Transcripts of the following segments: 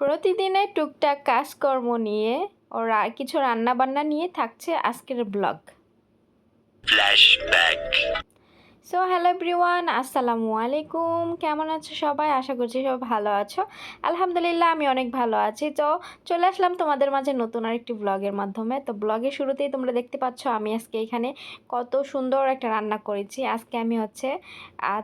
প্রতিদিনের টুকটাক কাজকর্ম নিয়ে ও কিছু রান্না বান্না নিয়ে থাকছে আজকের ব্লগ। সো হ্যালো এভরিওয়ান আসসালামু আলাইকুম। কেমন আছো সবাই? আশা করছি সব ভালো আছো। আলহামদুলিল্লাহ আমি অনেক ভালো আছি। তো চলে আসলাম তোমাদের মাঝে নতুন আরেকটি ব্লগের মাধ্যমে। তো ব্লগের শুরুতেই তোমরা দেখতে পাচ্ছ আমি আজকে এখানে কত সুন্দর একটা রান্না করেছি। আজকে আমি হচ্ছে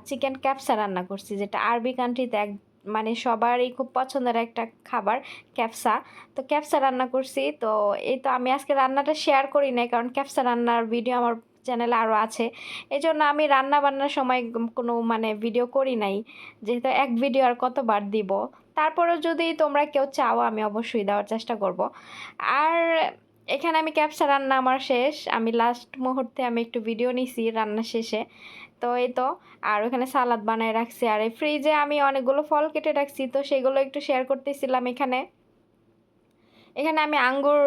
চিকেন ক্যাপসা রান্না করছি যেটা আরবি কান্ট্রিতে এক মানে সবারই খুব পছন্দের একটা খাবার, ক্যাপসা। তো ক্যাপসা রান্না করছি, তো এই তো আমি আজকে রান্নাটা শেয়ার করি নাই, কারণ ক্যাপসা রান্নার ভিডিও আমার চ্যানেলে আরও আছে। এই জন্য আমি রান্না বান্নার সময় কোনো মানে ভিডিও করি নাই, যেহেতু এক ভিডিও আর কতবার দিব। তারপরেও যদি তোমরা কেউ চাও, আমি অবশ্যই দেওয়ার চেষ্টা করব। আর এখানে আমি ক্যাপসা রান্না আমার শেষ, আমি লাস্ট মুহূর্তে আমি একটু ভিডিও নিছি রান্না শেষে। তো এই তো, আর ওখানে সালাদ বানায় রাখছি। আর এই ফ্রিজে আমি অনেকগুলো ফল কেটে রাখছি, তো সেগুলো একটু শেয়ার করতেছিলাম এখানে। এখানে আমি আঙ্গুর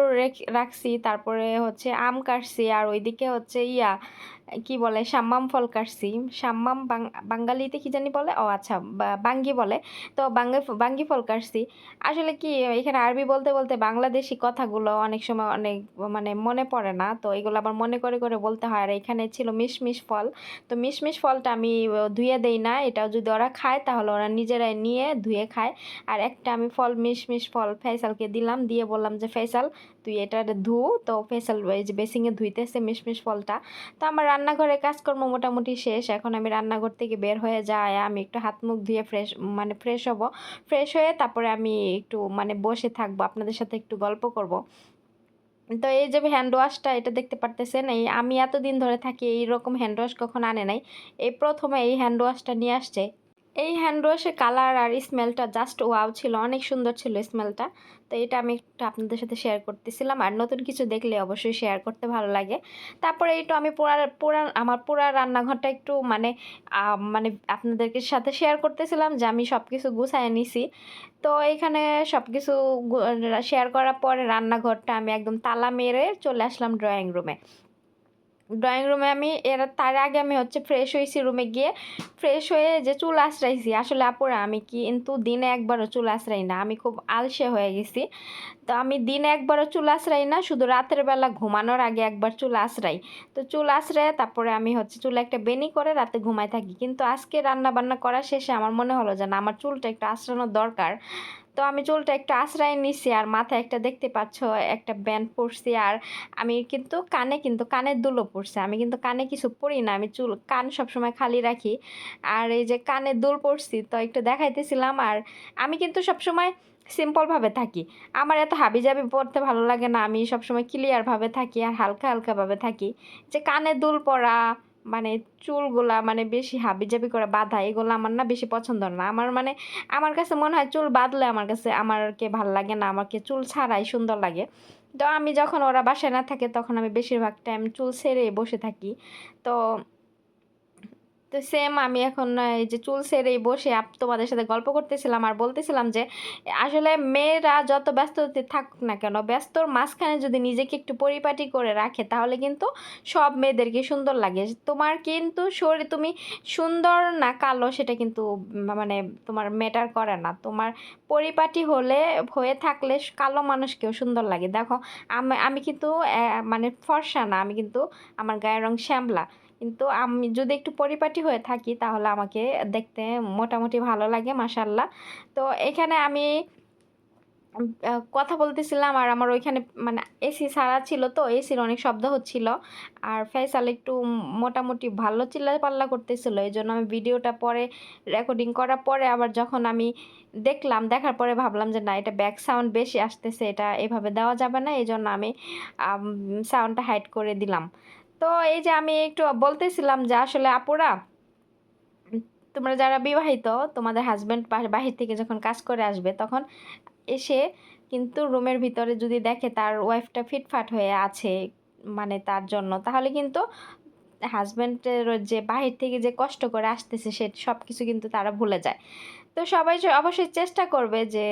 রাখছি, তারপরে হচ্ছে আম কাটছি, আর ওইদিকে হচ্ছে ইয়া কি বলে, সাম্মাম ফল কাটছি সাম্মাম বাঙালিতে কি জানি বলে? ও আচ্ছা বাঙ্গি বলে। তো বাঙ্গি বাঙ্গি ফল কাটছি আসলে কি, এখানে আরবি বলতে বলতে বাংলাদেশি কথাগুলো অনেক সময় অনেক মানে মনে পড়ে না। তো এগুলো আবার মনে করে করে বলতে হয়। আর এখানে ছিল মিশমিশ ফল। তো মিশমিশ ফলটা আমি ধুয়ে দেই না। এটা যদি ওরা খায়, তাহলে ওরা নিজেরাই নিয়ে ধুয়ে খায়। আর একটা আমি ফল, মিশমিশ ফল ফেসালকে দিলাম। দিয়ে বললাম যে, ফেসাল, তুই এটা ধু। তো ফেসাল বেসিংয়ে ধুইতেছে মিশমিশ ফলটা। তো আমার রান্নাঘরে কাজকর্ম মোটামুটি শেষ। এখন আমি রান্নাঘর থেকে বের হয়ে যাই, আমি একটু হাত মুখ ধুয়ে ফ্রেশ মানে ফ্রেশ হব। ফ্রেশ হয়ে তারপরে আমি একটু মানে বসে থাকব, আপনাদের সাথে একটু গল্প করব। তো এই যে হ্যান্ড ওয়াশটা এটা দেখতে পারতেছেন, এই আমি এতদিন ধরে থাকি, এইরকম হ্যান্ড ওয়াশ কখন আনে নাই। এই প্রথমে এই হ্যান্ড ওয়াশটা নিয়ে আসছে। এই হ্যান্ড ওয়াশের কালার আর স্মেলটা জাস্ট ওয়াও ছিল, অনেক সুন্দর ছিল স্মেলটা তো এটা আমি একটু আপনাদের সাথে শেয়ার করতেছিলাম, আর নতুন কিছু দেখলে অবশ্যই শেয়ার করতে ভালো লাগে। তারপরে একটু আমি পুরা পুরা আমার পোড়া রান্নাঘরটা একটু মানে মানে আপনাদেরকে সাথে শেয়ার করতেছিলাম যে আমি সব কিছু গুছায় নিছি। তো এখানে সব কিছু শেয়ার করার পরে রান্নাঘরটা আমি একদম তালা মেরে চলে আসলাম ড্রয়িং রুমে ড্রয়িং রুমে আমি এর, তার আগে আমি হচ্ছে ফ্রেশ হয়েছি রুমে গিয়ে ফ্রেশ হয়ে যে চুল আশ্রাইছি আসলে আপুরা, আমি কিন্তু দিনে একবারও চুল আশ্রাই না, আমি খুব আলসে হয়ে গেছি। তো আমি দিনে একবারও চুল আশ্রাই না, শুধু রাতের বেলা ঘুমানোর আগে একবার চুল আশ্রাই তো চুল আশ্রায় তারপরে আমি হচ্ছে চুল একটা বেনি করে রাতে ঘুমাই থাকি। কিন্তু আজকে রান্না বান্না করা শেষে আমার মনে হলো যে না, আমার চুলটা একটু আশ্রানোর দরকার। তো আমি চুলটা একটু আশ্রয় নিছি আর মাথায় একটা দেখতে পাচ্ছ, একটা ব্যান্ড পরছি আর আমি কিন্তু কানে কিন্তু কানের দুলো পরছে। আমি কিন্তু কানে কিছু পরি না, আমি চুল, কান সবসময় খালি রাখি। আর এই যে কানের দুল পরছি তো একটু দেখাইতেছিলাম আর আমি কিন্তু সবসময় সিম্পলভাবে থাকি। আমার এত হাবি হাবিজাবি পরতে ভালো লাগে না, আমি সবসময় ক্লিয়ারভাবে থাকি আর হালকা হালকাভাবে থাকি। যে কানে দুল পরা মানে চুলগুলা মানে বেশি হাবিজাবি করে বাঁধা, এগুলো আমার না বেশি পছন্দ না। আমার মানে আমার কাছে মনে হয় চুল বাঁধলে আমার কাছে আমারকে ভালো লাগে না, আমাকে চুল ছাড়াই সুন্দর লাগে। তো আমি যখন ওরা বাসায় না থাকে তখন আমি বেশিরভাগ টাইম চুল ছেড়ে বসে থাকি। তো তো সেম আমি এখন, এই যে চুল ছেড়েই বসে তোমাদের সাথে গল্প করতেছিলাম আর বলতেছিলাম যে, আসলে মেয়েরা যত ব্যস্ত থাকুক না কেন, ব্যস্তর মাঝখানে যদি নিজেকে একটু পরিপাটি করে রাখে, তাহলে কিন্তু সব মেয়েদেরকে সুন্দর লাগে। তোমার কিন্তু শরীর, তুমি সুন্দর না কালো সেটা কিন্তু মানে তোমার ম্যাটার করে না। তোমার পরিপাটি হলে, হয়ে থাকলে কালো মানুষকেও সুন্দর লাগে। দেখো, আমি আমি কিন্তু মানে ফর্সা না, আমি কিন্তু, আমার গায়ের রং শ্যামলা। কিন্তু আমি যদি একটু পরিপাটি হয়ে থাকি, তাহলে আমাকে দেখতে মোটামুটি ভালো লাগে মাসাল্লাহ তো এখানে আমি কথা বলতেছিলাম আর আমার ওইখানে মানে এসি সারা ছিল তো, এসির অনেক শব্দ হচ্ছিল। আর ফেসাল একটু মোটামুটি ভালো চিল্লা পাল্লা করতেছিল এই জন্য আমি ভিডিওটা পরে রেকর্ডিং করার পরে আবার যখন আমি দেখলাম, দেখার পরে ভাবলাম যে না, এটা ব্যাক সাউন্ড বেশি আসতেছে, এটা এভাবে দেওয়া যাবে না এই জন্য আমি সাউন্ডটা হাইড করে দিলাম। তো এই যে আমি একটু বলতেছিলাম যে আসলে আপুরা, তোমরা যারা বিবাহিত, তোমাদের হাজব্যান্ড বাহির থেকে যখন কাজ করে আসবে, তখন এসে কিন্তু রুমের ভিতরে যদি দেখে তার ওয়াইফটা ফিটফাট হয়ে আছে মানে তার জন্য, তাহলে কিন্তু হাজব্যান্ডের যে বাহির থেকে যে কষ্ট করে আসতেছে সে সব কিছু কিন্তু তারা ভুলে যায়। তো সবাই অবশ্যই চেষ্টা করবে যে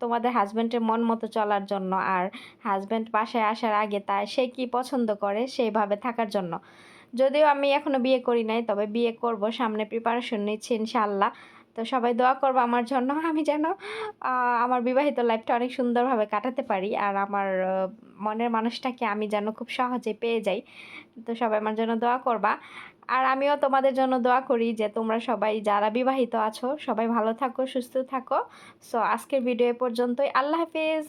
তোমাদের হাজব্যান্ডের মন মতো চলার জন্য আর হাজব্যান্ড বাসায় আসার আগে তা সে কি পছন্দ করে সেইভাবে থাকার জন্য। যদিও আমি এখনও বিয়ে করি নাই, তবে বিয়ে করব, সামনে প্রিপারেশন নিচ্ছি ইনশাআল্লাহ। তো সবাই দোয়া করব আমার জন্য। আমি যেন আমার বিবাহিত লাইফটা অনেক সুন্দরভাবে কাটাতে পারি আর আমার মনের মানুষটাকে আমি যেন খুব সহজে পেয়ে যাই। তো সবাই আমার জন্য দোয়া করবা। আর আমিও তোমাদের জন্য দোয়া করি যে তোমরা সবাই যারা বিবাহিত আছো, সবাই ভালো থাকো, সুস্থ থাকো। সো আজকের ভিডিও পর্যন্তই। আল্লাহ হাফিজ!